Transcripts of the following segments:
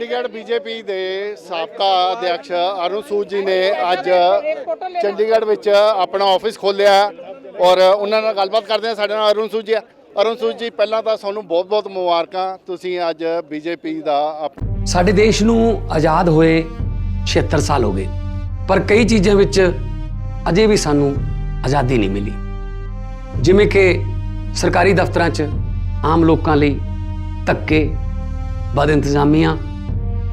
Chandigarh BJP ਦੇ ਸਾਬਕਾ ਅਧਿਕਸ਼ ਅਰੁਣ ਸੂਦ ਜੀ ਨੇ ਅੱਜ ਚੰਡੀਗੜ੍ਹ ਵਿੱਚ ਆਪਣਾ ਆਫਿਸ ਖੋਲ੍ਹਿਆ ਔਰ ਉਹਨਾਂ ਨਾਲ ਗੱਲਬਾਤ ਕਰਦੇ ਹਾਂ। ਸਾਡੇ ਨਾਲ ਅਰੁਣ ਸੂਦ ਜੀ ਆ। ਅਰੁਣ ਸੂਦ ਜੀ, ਪਹਿਲਾਂ ਤਾਂ ਤੁਹਾਨੂੰ ਬਹੁਤ-ਬਹੁਤ ਮੁਬਾਰਕਾਂ। ਤੁਸੀਂ ਅੱਜ ਬੀਜੇਪੀ ਦਾ ਸਾਡੇ ਦੇਸ਼ ਨੂੰ ਆਜ਼ਾਦ ਹੋਏ 76 ਸਾਲ ਹੋ ਗਏ, ਪਰ ਕਈ ਚੀਜ਼ਾਂ ਵਿੱਚ ਅਜੇ ਵੀ ਸਾਨੂੰ ਆਜ਼ਾਦੀ ਨਹੀਂ ਮਿਲੀ। ਜਿਵੇਂ ਕਿ ਸਰਕਾਰੀ ਦਫ਼ਤਰਾਂ 'ਚ ਆਮ ਲੋਕਾਂ ਲਈ ਧੱਕੇ, ਬਦ ਇੰਤਜ਼ਾਮੀਆਂ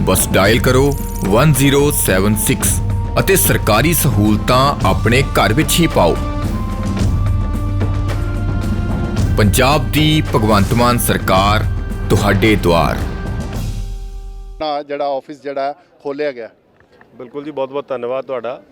ਬਸ ਡਾਇਲ ਕਰੋ 1076 ਅਤੇ ਸਰਕਾਰੀ ਸਹੂਲਤਾਂ ਆਪਣੇ ਘਰ ਵਿੱਚ ਹੀ ਪਾਓ। ਪੰਜਾਬ ਦੀ ਭਗਵੰਤ ਮਾਨ ਸਰਕਾਰ ਤੁਹਾਡੇ ਦੁਆਰ। ਨਾ ਜਿਹੜਾ ਆਫਿਸ ਜਿਹੜਾ ਖੋਲ੍ਹਿਆ ਗਿਆ। ਬਿਲਕੁਲ ਜੀ ਬਹੁਤ ਬਹੁਤ ਧੰਨਵਾਦ ਤੁਹਾਡਾ।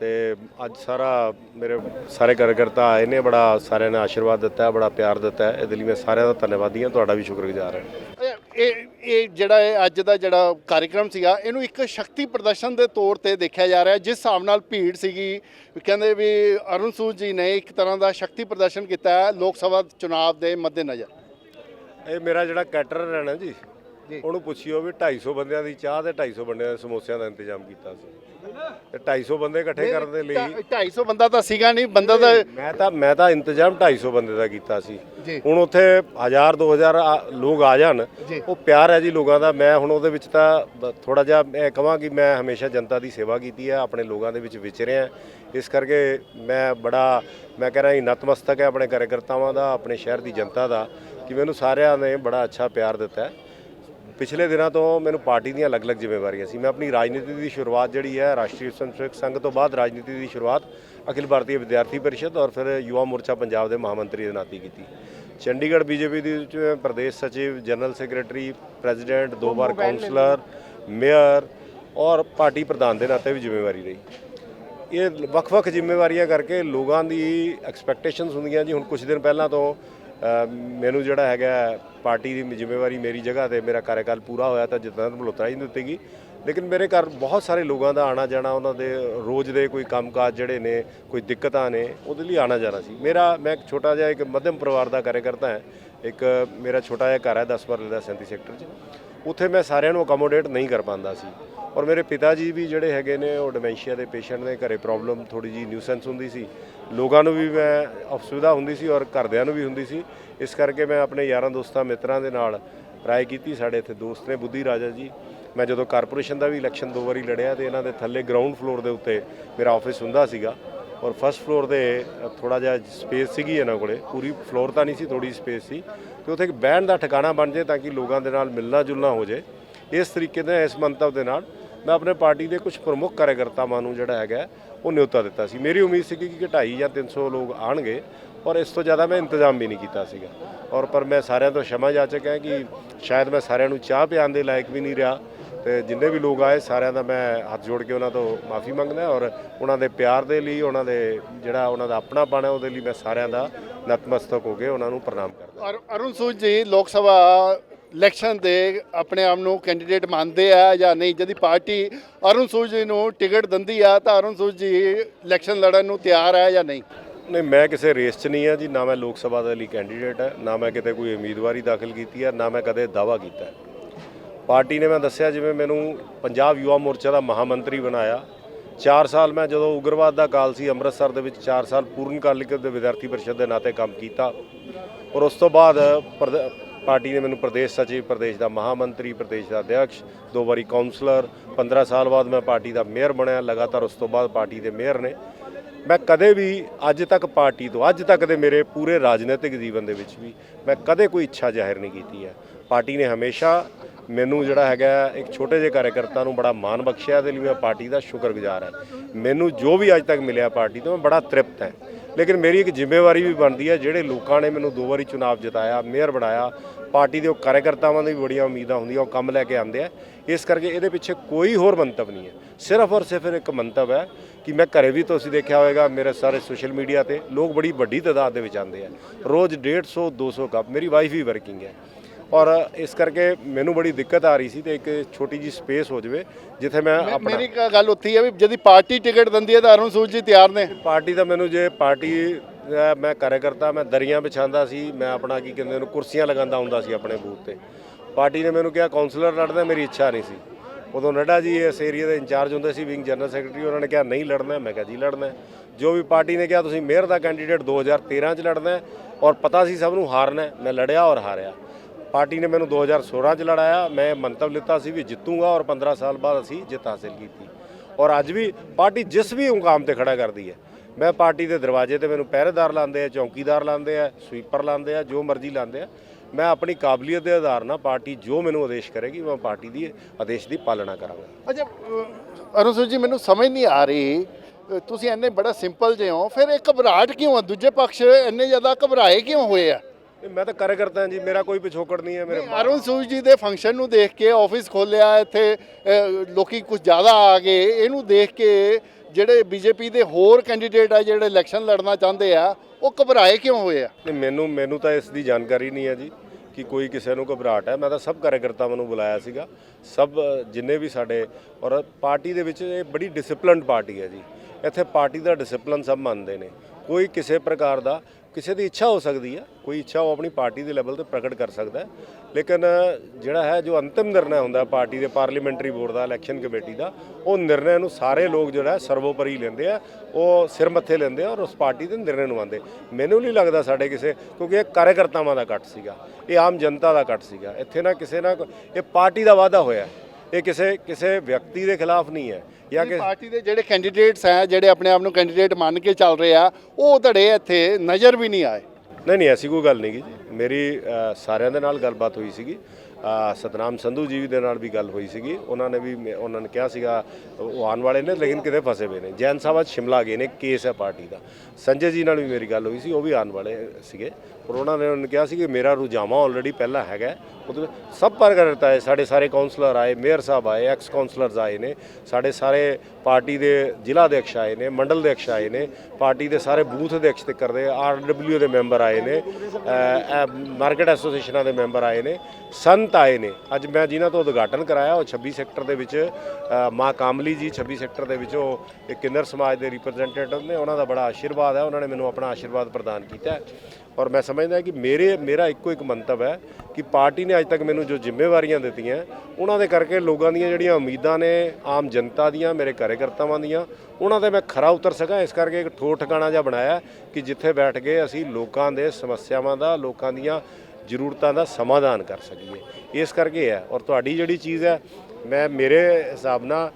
ਤੇ ਅੱਜ ਸਾਰਾ ਮੇਰੇ ਸਾਰੇ ਕਾਰਜਕਰਤਾ ਆਏ ਨੇ ਬੜਾ ਸਾਰਿਆਂ ਨੇ ਆਸ਼ੀਰਵਾਦ ਦਿੱਤਾ ਹੈ ਬੜਾ ਪਿਆਰ ਦਿੱਤਾ। ਹੈ ਇਹਦੇ ਲਈ ਮੈਂ ਸਾਰਿਆਂ ਦਾ ਧੰਨਵਾਦੀ ਹਾਂ ਤੁਹਾਡਾ ਵੀ ਸ਼ੁਕਰਗੁਜ਼ਾਰ ਹਾਂ। ਇਹ- ਇਹ ਜਿਹੜਾ ਇਹ ਅੱਜ ਦਾ ਜਿਹੜਾ ਕਾਰਜਕ੍ਰਮ ਸੀਗਾ, ਇਹਨੂੰ ਇੱਕ ਸ਼ਕਤੀ ਪ੍ਰਦਰਸ਼ਨ ਦੇ ਤੌਰ ਤੇ ਦੇਖਿਆ ਜਾ ਰਿਹਾ, ਜਿਸ ਹਿਸਾਬ ਨਾਲ ਭੀੜ ਸੀਗੀ। ਕਹਿੰਦੇ ਵੀ ਅਰੁਣ ਸੂਦ ਜੀ ਨੇ ਇੱਕ ਤਰ੍ਹਾਂ ਦਾ ਸ਼ਕਤੀ ਪ੍ਰਦਰਸ਼ਨ ਕੀਤਾ ਲੋਕ ਸਭਾ ਚੁਣਾਵ ਦੇ ਮੱਦੇਨਜ਼ਰ। ਇਹ ਮੇਰਾ ਜਿਹੜਾ ਕੈਟਰਰ ਹੈ ਨਾ ਜੀ। ਉਹਨੂੰ ਪੁੱਛਿਓ ਵੀ 250 ਬੰਦਿਆਂ ਦੀ ਚਾਹ ਤੇ 250 ਬੰਦਿਆਂ ਦੇ ਸਮੋਸਿਆਂ ਦਾ ਇੰਤਜ਼ਾਮ ਕੀਤਾ ਸੀ। ਤੇ 250 ਬੰਦੇ ਇਕੱਠੇ ਕਰਨ ਦੇ ਲਈ 250 ਬੰਦਾ ਤਾਂ ਸੀਗਾ ਨਹੀਂ ਬੰਦਾ ਤਾਂ ਮੈਂ ਤਾਂ ਮੈਂ ਤਾਂ ਇੰਤਜ਼ਾਮ 250 ਬੰਦੇ ਦਾ ਕੀਤਾ ਸੀ। ਹੁਣ ਉੱਥੇ 1000 2000 ਆ- ਲੋਕ ਆ ਜਾਣ। ਉਹ ਪਿਆਰ ਹੈ ਜੀ ਲੋਕਾਂ ਦਾ। ਮੈਂ ਹੁਣ ਉਹਦੇ ਵਿੱਚ ਤਾਂ ਥੋੜਾ ਜਿਹਾ ਮੈਂ ਕਹਾਂ ਕਿ ਮੈਂ ਹਮੇਸ਼ਾ ਜਨਤਾ ਦੀ ਸੇਵਾ ਕੀਤੀ ਹੈ ਆਪਣੇ ਲੋਕਾਂ ਦੇ ਵਿੱਚ ਵਿਚਰਿਆ ਇਸ ਕਰਕੇ ਮੈਂ ਬੜਾ ਮੈਂ ਕਹਿ ਰਿਹਾ ਨਤਮਸਤਕ ਹੈ ਆਪਣੇ ਕਾਰਜਕਰਤਾਵਾਂ ਦਾ ਆਪਣੇ ਸ਼ਹਿਰ ਦੀ ਜਨਤਾ ਦਾ ਕਿ ਮੈਨੂੰ ਸਾਰਿਆਂ ਨੇ ਬੜਾ ਅੱਛਾ ਪਿਆਰ ਦਿੱਤਾ ਹੈ। ਪਿਛਲੇ ਦਿਨਾਂ ਤੋਂ ਮੈਨੂੰ ਪਾਰਟੀ ਦੀਆਂ ਅਲੱਗ-ਅਲੱਗ ਜ਼ਿੰਮੇਵਾਰੀਆਂ ਸੀ। ਮੈਂ ਆਪਣੀ ਰਾਜਨੀਤੀ ਦੀ ਸ਼ੁਰੂਆਤ ਜਿਹੜੀ ਹੈ, ਰਾਸ਼ਟਰੀ ਸੰਸਦ ਸੰਘ ਤੋਂ ਬਾਅਦ ਰਾਜਨੀਤੀ ਦੀ ਸ਼ੁਰੂਆਤ ਅਖਿਲ ਭਾਰਤੀ ਵਿਦਿਆਰਥੀ ਪਰਿਸ਼ਦ ਔਰ ਫਿਰ ਯੁਵਾ ਮੋਰਚਾ ਪੰਜਾਬ ਦੇ ਮਹਾਮੰਤਰੀ ਦੇ ਨਾਤੇ ਕੀਤੀ। ਚੰਡੀਗੜ੍ਹ ਬੀਜੇਪੀ ਦੇ ਵਿੱਚ ਮੈਂ ਪ੍ਰਦੇਸ਼ ਸਚਿਵ, ਜਨਰਲ ਸੈਕਟਰੀ, ਪ੍ਰੈਜ਼ੀਡੈਂਟ, ਦੋ ਵਾਰ ਕਾਉਂਸਲਰ ਮੇਅਰ ਔਰ ਪਾਰਟੀ ਪ੍ਰਧਾਨ ਦੇ ਨਾਤੇ ਵੀ ਜ਼ਿੰਮੇਵਾਰੀ ਰਹੀ। ਇਹ ਵੱਖ-ਵੱਖ ਜ਼ਿੰਮੇਵਾਰੀਆਂ ਕਰਕੇ ਲੋਕਾਂ ਦੀ ਐਕਸਪੈਕਟੇਸ਼ਨਸ ਹੁੰਦੀਆਂ ਜੀ। ਹੁਣ ਕੁਝ ਦਿਨ ਪਹਿਲਾਂ ਤੋਂ ਮੈਨੂੰ ਜਿਹੜਾ ਹੈਗਾ ਪਾਰਟੀ ਦੀ ਜ਼ਿੰਮੇਵਾਰੀ ਮੇਰੀ ਜਗ੍ਹਾ ਤੇ ਮੇਰਾ ਕਾਰਜਕਾਲ ਪੂਰਾ ਹੋਇਆ ਤਾਂ ਜਤਿੰਦਰ ਮਲਹੋਤਰਾ ਜੀ ਨੂੰ ਦਿੱਤੀਗੀ ਲੇਕਿਨ ਮੇਰੇ ਘਰ ਬਹੁਤ ਸਾਰੇ ਲੋਕਾਂ ਦਾ ਆਣਾ ਜਾਣਾ, ਉਹਨਾਂ ਦੇ ਰੋਜ਼ ਦੇ ਕੋਈ ਕੰਮਕਾਜ ਜਿਹੜੇ ਨੇ, ਕੋਈ ਦਿੱਕਤਾਂ ਨੇ, ਉਹਦੇ ਲਈ ਆਣਾ ਜਾਣਾ ਸੀ। ਮੇਰਾ, ਮੈਂ ਇੱਕ ਛੋਟਾ ਜਿਹਾ ਇੱਕ ਮੱਧਮ ਪਰਿਵਾਰ ਦਾ ਕਾਰਜਕਰਤਾ ਹਾਂ। ਇੱਕ ਮੇਰਾ ਛੋਟਾ ਜਿਹਾ ਘਰ ਹੈ 10 ਮਰਲੇ ਦਾ 37 ਸੈਕਟਰ 'ਚ। ਉੱਥੇ ਮੈਂ ਸਾਰਿਆਂ ਨੂੰ ਅਕਮੋਡੇਟ ਨਹੀਂ ਕਰ ਪਾਉਂਦਾ ਸੀ। ਔਰ ਮੇਰੇ ਪਿਤਾ ਜੀ ਵੀ ਜਿਹੜੇ ਹੈਗੇ ਨੇ, ਉਹ ਡਿਮੈਂਸ਼ੀਆ ਦੇ ਪੇਸ਼ੈਂਟ ਨੇ, ਘਰੇ ਪ੍ਰੋਬਲਮ ਥੋੜੀ ਜੀ ਨਿਊਸੈਂਸ ਹੁੰਦੀ ਸੀ। ਲੋਕਾਂ ਨੂੰ ਵੀ ਮੈਂ ਅਸੁਵਿਧਾ ਹੁੰਦੀ ਸੀ ਔਰ ਘਰਦਿਆਂ ਨੂੰ ਵੀ ਹੁੰਦੀ ਸੀ। ਇਸ ਕਰਕੇ ਮੈਂ ਆਪਣੇ ਯਾਰਾਂ ਦੋਸਤਾਂ ਮਿੱਤਰਾਂ ਦੇ ਨਾਲ ਰਾਏ ਕੀਤੀ। ਸਾਡੇ ਇੱਥੇ ਦੋਸਤ ਨੇ ਬੁੱਧੀ ਰਾਜਾ ਜੀ। ਮੈਂ ਜਦੋਂ ਕਾਰਪੋਰੇਸ਼ਨ ਦਾ ਵੀ ਇਲੈਕਸ਼ਨ ਦੋ ਵਾਰੀ ਲੜਿਆ ਤੇ ਇਹਨਾਂ ਦੇ ਥੱਲੇ ਗਰਾਊਂਡ ਫਲੋਰ ਦੇ ਉੱਤੇ ਮੇਰਾ ਆਫਿਸ ਹੁੰਦਾ ਸੀਗਾ ਔਰ ਫਸਟ ਫਲੋਰ ਦੇ ਥੋੜਾ ਜਿਹਾ ਸਪੇਸ ਸੀਗੀ ਇਹਨਾਂ ਕੋਲੇ, ਪੂਰੀ ਫਲੋਰ ਤਾਂ ਨਹੀਂ ਸੀ ਥੋੜੀ ਸਪੇਸ ਸੀ ਤੇ ਉੱਥੇ ਇੱਕ ਬਹਿਣ ਦਾ ਠਿਕਾਣਾ ਬਣ ਜੇ ਤਾਂ ਕਿ ਲੋਕਾਂ ਦੇ ਨਾਲ ਮਿਲਣਾ ਜੁਲਣਾ ਹੋ ਜੇ ਇਸ ਤਰੀਕੇ ਦੇ ਇਸ ਮੰਤਵ ਦੇ ਨਾਲ ਮੈਂ ਆਪਣੇ ਪਾਰਟੀ ਦੇ ਕੁਝ ਪ੍ਰਮੁੱਖ ਕਾਰਜਕਰਤਾਵਾਂ ਨੂੰ ਜਿਹੜਾ ਹੈਗਾ, ਉਹ ਨਿਯੁਕਤਾ ਦਿੱਤਾ ਸੀ। ਮੇਰੀ ਉਮੀਦ ਸੀ ਕਿ 250 ਜਾਂ 300 ਲੋਕ ਆਣਗੇ ਔਰ ਇਸ ਤੋਂ ਜ਼ਿਆਦਾ ਮੈਂ ਇੰਤਜ਼ਾਮ ਵੀ ਨਹੀਂ ਕੀਤਾ ਸੀਗਾ। ਔਰ ਪਰ ਮੈਂ ਸਾਰਿਆਂ ਤੋਂ ਸ਼ਮਾ ਜਾ ਹੈ ਕਿ ਸ਼ਾਇਦ ਮੈਂ ਸਾਰਿਆਂ ਨੂੰ ਚਾਹ ਪਿਆਉਣ ਦੇ ਲਾਇਕ ਵੀ ਨਹੀਂ ਰਿਹਾ। ਤੇ ਜਿੰਨੇ ਵੀ ਲੋਕ ਆਏ ਸਾਰਿਆਂ ਦਾ ਮੈਂ ਹੱਥ ਜੋੜ ਕੇ ਉਹਨਾਂ ਤੋਂ ਮਾਫੀ ਮੰਗਦਾ ਔਰ ਉਹਨਾਂ ਦੇ ਪਿਆਰ ਦੇ ਲਈ ਉਹਨਾਂ ਦੇ ਜਿਹੜਾ ਉਹਨਾਂ ਦਾ ਆਪਣਾਪਣ ਹੈ ਉਹਦੇ ਲਈ ਮੈਂ ਸਾਰਿਆਂ ਦਾ ਨਤਮਸਤਕ ਹੋ ਕੇ ਉਹਨਾਂ ਨੂੰ ਪ੍ਰਣਾਮ ਕਰਦਾ। ਔਰ ਅਰੁਣ ਸੂਦ ਜੀ ਲੋਕ ਸਭਾ ਇਲੈਕਸ਼ਨ ਦੇ ਆਪਣੇ ਆਪ ਨੂੰ ਕੈਂਡੀਡੇਟ ਮੰਨਦੇ ਆ ਜਾਂ ਨਹੀਂ? ਜਦੀ ਪਾਰਟੀ ਅਰੁਣ ਸੂਦ ਜੀ ਨੂੰ ਟਿਕਟ ਦਿੰਦੀ ਆ ਤਾਂ ਅਰੁਣ ਸੂਦ ਜੀ ਇਲੈਕਸ਼ਨ ਲੜਨ ਨੂੰ ਤਿਆਰ ਹੈ ਜਾਂ ਨਹੀਂ? ਨਹੀਂ ਮੈਂ ਕਿਸੇ ਰੇਸ 'ਚ ਨਹੀਂ ਆ ਜੀ ਨਾ ਮੈਂ ਲੋਕ ਸਭਾ ਦੇ ਲਈ ਕੈਂਡੀਡੇਟ ਹੈ ਨਾ ਮੈਂ ਕਿਤੇ ਕੋਈ ਉਮੀਦਵਾਰੀ ਦਾਖਲ ਕੀਤੀ ਹੈ ਨਾ ਮੈਂ ਕਦੇ ਦਾਵਾ ਕੀਤਾ। ਹੈ ਪਾਰਟੀ ਨੇ ਮੈਂ ਦੱਸਿਆ ਜਿਵੇਂ ਮੈਨੂੰ ਪੰਜਾਬ ਯੁਵਾ ਮੋਰਚਾ ਦਾ ਮਹਾਮੰਤਰੀ ਬਣਾਇਆ। 4 ਸਾਲ ਮੈਂ ਜਦੋਂ ਉਗਰਵਾਦ ਦਾ ਕਾਲ ਸੀ, ਅੰਮ੍ਰਿਤਸਰ ਦੇ ਵਿੱਚ 4 ਸਾਲ ਪੂਰਨ ਕਾਲਿਕ ਦੇ ਵਿਦਿਆਰਥੀ ਪਰਿਸ਼ਦ ਦੇ ਨਾਤੇ ਕੰਮ ਕੀਤਾ। ਔਰ ਉਸ ਤੋਂ ਬਾਅਦ ਪ੍ਰਦ- ਪਾਰਟੀ ਨੇ ਮੈਨੂੰ ਪ੍ਰਦੇਸ਼ ਸਚਿਵ, ਪ੍ਰਦੇਸ਼ ਦਾ ਮਹਾਮੰਤਰੀ, ਪ੍ਰਦੇਸ਼ ਦਾ ਅਧਿਕਸ਼ ਦੋ ਵਾਰੀ ਕਾਉਂਸਲਰ 15 ਸਾਲ ਬਾਅਦ ਮੈਂ ਪਾਰਟੀ ਦਾ ਮੇਅਰ ਬਣਿਆ, ਲਗਾਤਾਰ ਉਸ ਤੋਂ ਬਾਅਦ ਪਾਰਟੀ ਦੇ ਮੇਅਰ ਨੇ। ਮੈਂ ਕਦੇ ਵੀ ਅੱਜ ਤੱਕ ਪਾਰਟੀ ਤੋਂ, ਅੱਜ ਤੱਕ ਦੇ ਮੇਰੇ ਪੂਰੇ ਰਾਜਨੀਤਿਕ ਜੀਵਨ ਦੇ ਵਿੱਚ ਵੀ ਮੈਂ ਕਦੇ ਕੋਈ ਇੱਛਾ ਜ਼ਾਹਿਰ ਨਹੀਂ ਕੀਤੀ ਹੈ। ਪਾਰਟੀ ਨੇ ਹਮੇਸ਼ਾ ਮੈਨੂੰ ਜਿਹੜਾ ਹੈਗਾ ਇੱਕ ਛੋਟੇ ਜਿਹੇ ਕਾਰਜਕਰਤਾ ਨੂੰ ਬੜਾ ਮਾਣ ਬਖਸ਼ਿਆ ਦੇ ਲਈ ਮੈਂ ਪਾਰਟੀ ਦਾ ਸ਼ੁਕਰਗੁਜ਼ਾਰ ਹਾਂ। ਮੈਨੂੰ ਜੋ ਵੀ ਅੱਜ ਤੱਕ ਮਿਲਿਆ ਪਾਰਟੀ ਤੋਂ, ਮੈਂ ਬੜਾ ਤ੍ਰਿਪਤ ਹਾਂ। ਲੇਕਿਨ ਮੇਰੀ ਇੱਕ ਜ਼ਿੰਮੇਵਾਰੀ ਵੀ ਬਣਦੀ ਹੈ, ਜਿਹੜੇ ਲੋਕਾਂ ਨੇ ਮੈਨੂੰ ਦੋ ਵਾਰੀ ਚੁਣਾਵ ਜਿਤਾਇਆ, ਮੇਅਰ ਬਣਾਇਆ, ਪਾਰਟੀ ਦੇ ਉਹ ਕਾਰਜਕਰਤਾਵਾਂ ਦੀ ਵੀ ਬੜੀਆਂ ਉਮੀਦਾਂ ਹੁੰਦੀਆਂ, ਉਹ ਕੰਮ ਲੈ ਕੇ ਆਉਂਦੇ ਆ। ਇਸ ਕਰਕੇ ਇਹਦੇ ਪਿੱਛੇ ਕੋਈ ਹੋਰ ਮੰਤਵ ਨਹੀਂ ਹੈ। ਸਿਰਫ ਔਰ ਸਿਰਫ ਇੱਕ ਮੰਤਵ ਹੈ ਕਿ ਮੈਂ ਘਰੇ ਵੀ ਤੁਸੀਂ ਦੇਖਿਆ ਹੋਵੇਗਾ, ਮੇਰੇ ਸਾਰੇ ਸੋਸ਼ਲ ਮੀਡੀਆ ਤੇ ਲੋਕ ਬੜੀ ਵੱਡੀ ਤਾਦਾਦ ਦੇ ਵਿੱਚ ਆਉਂਦੇ ਆ। ਰੋਜ਼ 150 200 ਕੱਪ, ਮੇਰੀ ਵਾਈਫ ਵੀ ਵਰਕਿੰਗ ਹੈ। ਔਰ ਇਸ ਕਰਕੇ ਮੈਨੂੰ ਬੜੀ ਦਿੱਕਤ ਆ ਰਹੀ ਸੀ ਤੇ ਇੱਕ ਛੋਟੀ ਜੀ ਸਪੇਸ ਹੋ ਜਾਵੇ ਜਿੱਥੇ ਮੈਂ ਆਪਣਾ ਮੇਰੀ ਗੱਲ ਉੱਥੀ ਹੈ ਵੀ ਜਦੀ ਪਾਰਟੀ ਟਿਕਟ ਦਿੰਦੀ ਹੈ ਤਾਂ ਅਰੁਣ ਸੂਦ ਜੀ ਤਿਆਰ ਨੇ। ਪਾਰਟੀ ਦਾ ਮੈਨੂੰ ਜੇ ਪਾਰਟੀ ਦਾ ਮੈਂ ਕਾਰਜਕਰਤਾ ਮੈਂ ਦਰੀਆਂ ਵਿਛਾਉਂਦਾ ਸੀ ਮੈਂ ਆਪਣਾ ਕੀ ਕਹਿੰਦੇ ਉਹਨੂੰ ਕੁਰਸੀਆਂ ਲਗਾਉਂਦਾ ਹੁੰਦਾ ਸੀ ਆਪਣੇ ਬੂਥ ਤੇ। ਪਾਰਟੀ ਨੇ ਮੈਨੂੰ ਕਿਹਾ ਕਾਉਂਸਲਰ ਲੜਨਾ ਮੇਰੀ ਇੱਛਾ ਨਹੀਂ ਸੀ। ਉਦੋਂ ਨੱਡਾ ਜੀ ਇਸ ਏਰੀਆ ਦੇ ਇੰਚਾਰਜ ਹੁੰਦੇ ਸੀ ਵਿੰਗ ਜਨਰਲ ਸੈਕਟਰੀ ਉਹਨਾਂ ਨੇ ਕਿਹਾ ਨਹੀਂ ਲੜਨਾ। ਮੈਂ ਕਿਹਾ ਜੀ ਲੜਨਾ ਹੈ। ਜੋ ਵੀ ਪਾਰਟੀ ਨੇ ਕਿਹਾ ਤੁਸੀਂ ਮੇਅਰ ਦਾ ਕੈਂਡੀਡੇਟ 2013 ਚ ਲੜਨਾ ਹੈ ਔਰ ਪਤਾ ਸੀ ਸਭ ਨੂੰ ਹਾਰਨਾ ਹੈ। ਮੈਂ ਲੜਿਆ ਔਰ ਹਾਰਿਆ। ਪਾਰਟੀ ਨੇ ਮੈਨੂੰ 2016 ਚ ਲੜਾਇਆ ਮੈਂ ਮੰਤਵ ਲਿੱਤਾ ਸੀ ਵੀ ਜਿੱਤੂਗਾ ਔਰ 15 ਸਾਲ ਬਾਅਦ ਅਸੀਂ ਜਿੱਤ ਹਾਸਿਲ ਕੀਤੀ। ਔਰ ਅੱਜ ਵੀ ਪਾਰਟੀ ਜਿਸ ਵੀ ਮੁਕਾਮ ਤੇ ਖੜਾ ਕਰਦੀ ਹੈ ਮੈਂ ਪਾਰਟੀ ਦੇ ਦਰਵਾਜ਼ੇ ਤੇ ਮੈਨੂੰ ਪਹਿਰੇਦਾਰ ਲਾਉਂਦੇ ਆ ਚੌਕੀਦਾਰ ਲਾਉਂਦੇ ਆ ਸਵੀਪਰ ਲਾਉਂਦੇ ਆ ਜੋ ਮਰਜ਼ੀ ਲਾਉਂਦੇ ਆ ਮੈਂ ਆਪਣੀ ਕਾਬਲੀਅਤ ਦੇ ਆਧਾਰ ਨਾਲ ਪਾਰਟੀ ਜੋ ਮੈਨੂੰ ਆਦੇਸ਼ ਕਰੇਗੀ ਮੈਂ ਪਾਰਟੀ ਦੀ ਆਦੇਸ਼ ਦੀ ਪਾਲਣਾ ਕਰਾਂਗਾ। ਅੱਛਾ ਅ, ਅਰੁਣ ਜੀ ਮੈਨੂੰ ਸਮਝ ਨਹੀਂ ਆ ਰਹੀ ਤੁਸੀਂ ਇੰਨੇ ਬੜਾ ਸਿੰਪਲ ਜਿਹੇ ਹੋ ਫਿਰ ਇਹ ਘਬਰਾਹਟ ਕਿਉਂ ਆ? ਦੂਜੇ ਪੱਖ ਇੰਨੇ ਜ਼ਿਆਦਾ ਘਬਰਾਏ ਕਿਉਂ ਹੋਏ ਆ? ਮੈਂ ਤਾਂ ਕਾਰਜਕਰਤਾ ਜੀ ਮੇਰਾ ਕੋਈ ਪਿਛੋਕੜ ਨਹੀਂ ਹੈ ਮੇਰੇ ਅਰੁਣ ਸੂਦ ਜੀ ਦੇ ਫੰਕਸ਼ਨ ਨੂੰ ਦੇਖ ਕੇ ਆਫਿਸ ਖੋਲਿਆ ਇੱਥੇ ਅ, ਲੋਕੀ ਕੁਝ ਜ਼ਿਆਦਾ ਆ ਗਏ। ਇਹਨੂੰ ਦੇਖ ਕੇ ਜਿਹੜੇ ਬੀਜੇਪੀ ਦੇ ਹੋਰ ਕੈਂਡੀਡੇਟ ਆ ਜਿਹੜੇ ਇਲੈਕਸ਼ਨ ਲੜਨਾ ਚਾਹੁੰਦੇ ਆ ਉਹ ਘਬਰਾਏ ਕਿਉਂ ਹੋਏ ਆ? ਨਹੀਂ ਮੈਨੂੰ ਮੈਨੂੰ ਤਾਂ ਇਸ ਦੀ ਜਾਣਕਾਰੀ ਨਹੀਂ ਹੈ ਜੀ ਕਿ ਕੋਈ ਕਿਸੇ ਨੂੰ ਘਬਰਾਹਟ ਹੈ। ਮੈਂ ਤਾਂ ਸਭ ਕਾਰਜਕਰਤਾਵਾਂ ਨੂੰ ਬੁਲਾਇਆ ਸੀਗਾ। ਸਭ ਅ, ਜਿੰਨੇ ਵੀ ਸਾਡੇ ਔਰ ਪਾਰਟੀ ਦੇ ਵਿੱਚ ਇਹ ਬੜੀ ਡਿਸਪਲਿਨਡ ਪਾਰਟੀ ਹੈ ਜੀ। ਇੱਥੇ ਪਾਰਟੀ ਦਾ ਡਿਸਪਲਿਨ ਸਭ ਮੰਨਦੇ ਨੇ। ਕੋਈ ਕਿਸੇ ਪ੍ਰਕਾਰ ਦਾ ਕਿਸੇ ਦੀ ਇੱਛਾ ਹੋ ਸਕਦੀ ਹੈ ਕੋਈ ਇੱਛਾ ਉਹ ਆਪਣੀ ਪਾਰਟੀ ਦੇ ਲੈਵਲ ਤੇ ਪ੍ਰਗਟ ਕਰ ਸਕਦਾ ਲੇਕਿਨ ਜਿਹੜਾ ਹੈ, ਜੋ ਅੰਤਿਮ ਨਿਰਣਾ ਹੁੰਦਾ ਪਾਰਟੀ ਦੇ ਪਾਰਲੀਮੈਂਟਰੀ ਬੋਰਡ ਦਾ ਇਲੈਕਸ਼ਨ ਕਮੇਟੀ ਦਾ, ਉਹ ਨਿਰਣੇ ਨੂੰ ਸਾਰੇ ਲੋਕ ਜਿਹੜਾ ਸਰਵੋਪਰੀ ਲੈਂਦੇ ਆ, ਉਹ ਸਿਰ ਮੱਥੇ ਲੈਂਦੇ ਆ ਔਰ ਉਸ ਪਾਰਟੀ ਦੇ ਨਿਰਣੇ ਨੂੰ ਮੰਨਦੇ ਮੈਨੂੰ ਨਹੀਂ ਲੱਗਦਾ ਸਾਡੇ ਕਿਸੇ, ਕਿਉਂਕਿ ਇਹ ਕਾਰਜਕਰਤਾਵਾਂ ਦਾ ਇਕੱਠ ਸੀਗਾ, ਇਹ ਆਮ ਜਨਤਾ ਦਾ ਇਕੱਠ ਸੀਗਾ। ਇੱਥੇ ਨਾ ਕਿਸੇ ਨਾ ਇਹ ਪਾਰਟੀ ਦਾ ਵਾਅਦਾ ਹੋਇਆ। ਇਹ ਕਿਸੇ ਕਿਸੇ ਵਿਅਕਤੀ ਦੇ ਖਿਲਾਫ ਨਹੀਂ ਹੈ ਜਾਂ ਕਿ ਪਾਰਟੀ ਦੇ ਜਿਹੜੇ ਕੈਂਡੀਡੇਟਸ ਆ ਜਿਹੜੇ ਆਪਣੇ ਆਪ ਨੂੰ ਕੈਂਡੀਡੇਟ ਮੰਨ ਕੇ ਚੱਲ ਰਹੇ ਆ ਉਹ ਧੜੇ ਇੱਥੇ ਨਜ਼ਰ ਵੀ ਨਹੀਂ ਆਏ। ਨਹੀਂ ਨਹੀਂ ਐਸੀ ਕੋਈ ਗੱਲ ਨਹੀਂ ਜੀ। ਮੇਰੀ ਸਾਰਿਆਂ ਦੇ ਨਾਲ ਗੱਲਬਾਤ ਹੋਈ ਸੀਗੀ। ਸਤਨਾਮ ਸੰਧੂ ਜੀ ਦੇ ਨਾਲ ਵੀ ਗੱਲ ਹੋਈ ਸੀਗੀ। ਉਹਨਾਂ ਨੇ ਵੀ ਉਹਨਾਂ ਨੇ ਕਿਹਾ ਸੀਗਾ ਉਹ ਆਉਣ ਵਾਲੇ ਨੇ ਲੇਕਿਨ ਕਿਤੇ ਫਸੇ ਹੋਏ ਨੇ। ਜੈਨ ਸਾਹਿਬ ਅੱਜ ਸ਼ਿਮਲਾ ਗਏ ਨੇ ਕੇਸ ਹੈ ਪਾਰਟੀ ਦਾ। ਸੰਜੇ ਜੀ ਨਾਲ ਵੀ ਮੇਰੀ ਗੱਲ ਹੋਈ ਸੀ ਉਹ ਵੀ ਆਉਣ ਵਾਲੇ ਸੀਗੇ। ਪਰ ਉਹਨਾਂ ਨੇ ਉਹਨਾਂ ਨੇ ਕਿਹਾ ਸੀ ਕਿ ਮੇਰਾ ਰੁਝਾਵਾਂ ਆਲਰੇਡੀ ਪਹਿਲਾਂ ਹੈਗਾ। ਉਹਦੇ ਸਭ ਪਰ ਆਏ ਸਾਡੇ ਸਾਰੇ ਕਾਉਂਸਲਰ ਆਏ ਮੇਅਰ ਸਾਹਿਬ ਆਏ ਐਕਸ ਕਾਉਂਸਲਰਸ ਆਏ ਨੇ, ਸਾਡੇ ਸਾਰੇ ਪਾਰਟੀ ਦੇ ਜ਼ਿਲ੍ਹਾ ਅਧਿਕਸ਼ ਆਏ ਨੇ, ਮੰਡਲ ਅਧਿਕਸ਼ ਆਏ ਨੇ, ਪਾਰਟੀ ਦੇ ਸਾਰੇ ਬੂਥ ਅਧਿਕਸ਼ ਤੇ ਕਰਦੇ ਆਰਡਬਲਯੂ ਦੇ ਮੈਂਬਰ ਆਏ ਨੇ ਮਾਰਕੀਟ ਐਸੋਸੀਏਸ਼ਨਾਂ ਦੇ ਮੈਂਬਰ ਆਏ ਨੇ, ਸੰਤ ਆਏ ਨੇ। ਅੱਜ ਮੈਂ ਜਿਨ੍ਹਾਂ ਤੋਂ ਉਦਘਾਟਨ ਕਰਾਇਆ, ਉਹ 26 ਸੈਕਟਰ ਦੇ ਵਿੱਚ ਮਾਂ ਕਾਮਲੀ ਜੀ 26 ਸੈਕਟਰ ਦੇ ਵਿੱਚ, ਉਹ ਇੱਕ ਕਿੰਨਰ ਸਮਾਜ ਦੇ ਰਿਪਰੈਜ਼ੈਂਟੇਟਿਵ ਨੇ, ਉਹਨਾਂ ਦਾ ਬੜਾ ਆਸ਼ੀਰਵਾਦ ਹੈ, ਉਹਨਾਂ ਨੇ ਮੈਨੂੰ ਆਪਣਾ ਆਸ਼ੀਰਵਾਦ ਪ੍ਰਦਾਨ ਕੀਤਾ ਔਰ ਮੈਂ ਸਮਝਦਾ ਕਿ ਮੇਰੇ, ਮੇਰਾ ਇੱਕੋ ਇੱਕ ਮੰਤਵ ਹੈ ਕਿ ਪਾਰਟੀ ਨੇ ਅੱਜ ਤੱਕ ਮੈਨੂੰ ਜੋ ਜ਼ਿੰਮੇਵਾਰੀਆਂ ਦਿੱਤੀਆਂ, ਉਹਨਾਂ ਦੇ ਕਰਕੇ ਲੋਕਾਂ ਦੀਆਂ ਜਿਹੜੀਆਂ ਉਮੀਦਾਂ ਨੇ, ਆਮ ਜਨਤਾ ਦੀਆਂ, ਮੇਰੇ ਕਾਰਜਕਰਤਾਵਾਂ ਦੀਆਂ, ਉਹਨਾਂ ਤੇ ਮੈਂ ਖਰਾ ਉਤਰ ਸਕਾਂ। ਇਸ ਕਰਕੇ ਇੱਕ ਠੋਠ ਠਿਕਾਣਾ ਜਿਹਾ ਬਣਾਇਆ ਕਿ ਜਿੱਥੇ ਬੈਠ ਕੇ ਅਸੀਂ ਲੋਕਾਂ ਦੇ ਸਮੱਸਿਆਵਾਂ ਦਾ, ਲੋਕਾਂ ਦੀਆਂ ਜ਼ਰੂਰਤਾਂ ਦਾ ਸਮਾਧਾਨ ਕਰ ਸਕੀਏ। ਇਸ ਕਰਕੇ ਹੈ। ਔਰ ਤੁਹਾਡੀ ਜਿਹੜੀ ਚੀਜ਼ ਹੈ, ਮੈਂ ਮੇਰੇ ਹਿਸਾਬ ਨਾਲ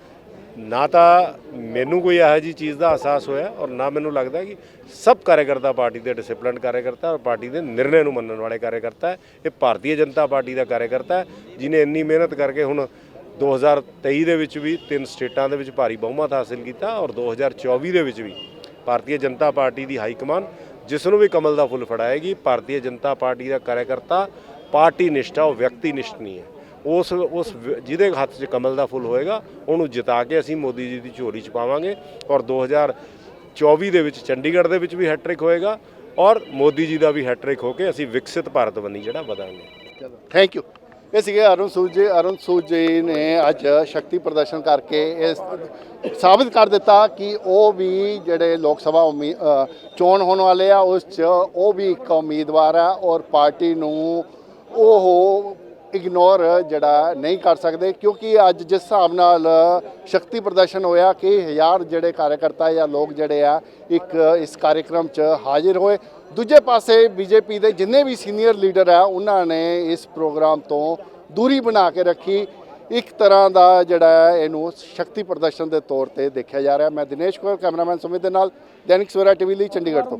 ਨਾ ਤਾਂ ਮੈਨੂੰ ਕੋਈ ਇਹੋ ਜੀ ਚੀਜ਼ ਦਾ ਅਹਿਸਾਸ ਹੋਇਆ ਔਰ ਨਾ ਮੈਨੂੰ ਲੱਗਦਾ ਕਿ ਸਭ ਕਾਰਜਕਰਤਾ ਪਾਰਟੀ ਦੇ ਡਿਸਪਲਿਨ ਕਾਰਜਕਰਤਾ ਔਰ ਪਾਰਟੀ ਦੇ ਨਿਰਣੇ ਨੂੰ ਮੰਨਣ ਵਾਲੇ ਕਾਰਜਕਰਤਾ ਹੈ। ਇਹ ਭਾਰਤੀ ਜਨਤਾ ਪਾਰਟੀ ਦਾ ਕਾਰਜਕਰਤਾ ਹੈ ਜਿਨੇ ਇੰਨੀ ਮਿਹਨਤ ਕਰਕੇ ਹੁਣ 2023 ਦੇ ਵਿੱਚ ਵੀ ਤਿੰਨ ਸਟੇਟਾਂ ਦੇ ਵਿੱਚ ਭਾਰੀ ਬਹੁਮਤ ਹਾਸਿਲ ਕੀਤਾ ਔਰ 2024 ਦੇ ਵਿੱਚ ਵੀ ਭਾਰਤੀ ਜਨਤਾ ਪਾਰਟੀ ਦੀ ਹਾਈ ਕਮਾਨ ਜਿਸ ਨੂੰ ਵੀ ਕਮਲ ਦਾ ਫੁੱਲ ਫੜਾਏਗੀ, ਭਾਰਤੀ ਜਨਤਾ ਪਾਰਟੀ ਦਾ ਕਾਰਜਕਰਤਾ ਪਾਰਟੀ ਨਿਸ਼ਠਾ, ਉਹ ਵਿਅਕਤੀ ਨਿਸ਼ਠ ਨਹੀਂ ਹੈ। ਉਸ ਉਸ ਜਿਹਦੇ ਹੱਥ 'ਚ ਕਮਲ ਦਾ ਫੁੱਲ ਹੋਏਗਾ, ਉਹਨੂੰ ਜਿਤਾ ਕੇ ਅਸੀਂ ਮੋਦੀ ਜੀ ਦੀ ਝੋਲੀ 'ਚ ਪਾਵਾਂਗੇ। ਔਰ 2024 ਦੇ ਵਿੱਚ ਚੰਡੀਗੜ੍ਹ ਦੇ ਵਿੱਚ ਵੀ ਹੈਟ੍ਰਿਕ ਹੋਏਗਾ ਔਰ ਮੋਦੀ ਜੀ ਦਾ ਵੀ ਹੈਟ੍ਰਿਕ ਹੋ ਕੇ ਅਸੀਂ ਵਿਕਸਿਤ ਭਾਰਤ ਬਣੀ ਜਿਹੜਾ ਵਧਾਂਗੇ। ਥੈਂਕ ਯੂ ਇਹ ਸੀਗੇ ਅਰੁਣ ਸੂਜ ਜੀ ਅਰੁਣ ਸੂਦ ਜੀ ਨੇ ਅੱਜ ਸ਼ਕਤੀ ਪ੍ਰਦਰਸ਼ਨ ਕਰਕੇ ਇਹ ਸਾਬਿਤ ਕਰ ਦਿੱਤਾ ਕਿ ਉਹ ਵੀ ਜਿਹੜੇ ਲੋਕ ਸਭਾ ਉਮੀ- ਚੋਣ ਹੋਣ ਵਾਲੇ ਆ, ਉਸ 'ਚ ਉਹ ਵੀ ਇੱਕ ਉਮੀਦਵਾਰ ਆ ਔਰ ਪਾਰਟੀ ਨੂੰ ਉਹ ਇਗਨੋਰ ਜਿਹੜਾ ਨਹੀਂ ਕਰ ਸਕਦੇ, ਕਿਉਂਕਿ ਅੱਜ ਜਿਸ ਹਿਸਾਬ ਨਾਲ ਸ਼ਕਤੀ ਪ੍ਰਦਰਸ਼ਨ ਹੋਇਆ ਕਿ ਹਜ਼ਾਰ ਜਿਹੜੇ ਕਾਰਜਕਰਤਾ ਜਾਂ ਲੋਕ ਜਿਹੜੇ ਆ, ਇੱਕ ਇਸ ਕਾਰਜਕ੍ਰਮ 'ਚ ਹਾਜ਼ਰ ਹੋਏ। ਦੂਜੇ ਪਾਸੇ ਬੀਜੇਪੀ ਦੇ ਜਿੰਨੇ ਵੀ ਸੀਨੀਅਰ ਲੀਡਰ ਆ, ਉਹਨਾਂ ਨੇ ਇਸ ਪ੍ਰੋਗਰਾਮ ਤੋਂ ਦੂਰੀ ਬਣਾ ਕੇ ਰੱਖੀ। ਇੱਕ ਤਰ੍ਹਾਂ ਦਾ ਜਿਹੜਾ ਹੈ ਇਹਨੂੰ ਸ਼ਕਤੀ ਪ੍ਰਦਰਸ਼ਨ ਦੇ ਤੌਰ ਤੇ ਦੇਖਿਆ ਜਾ ਰਿਹਾ। ਮੈਂ ਦਿਨੇਸ਼ ਗੋਇਲ, ਕੈਮਰਾਮੈਨ ਸੁਮਿਤ ਦੇ ਨਾਲ ਦੈਨਿਕ ਸਵੇਰਾ ਟੀਵੀ ਲਈ ਚੰਡੀਗੜ੍ਹ ਤੋਂ।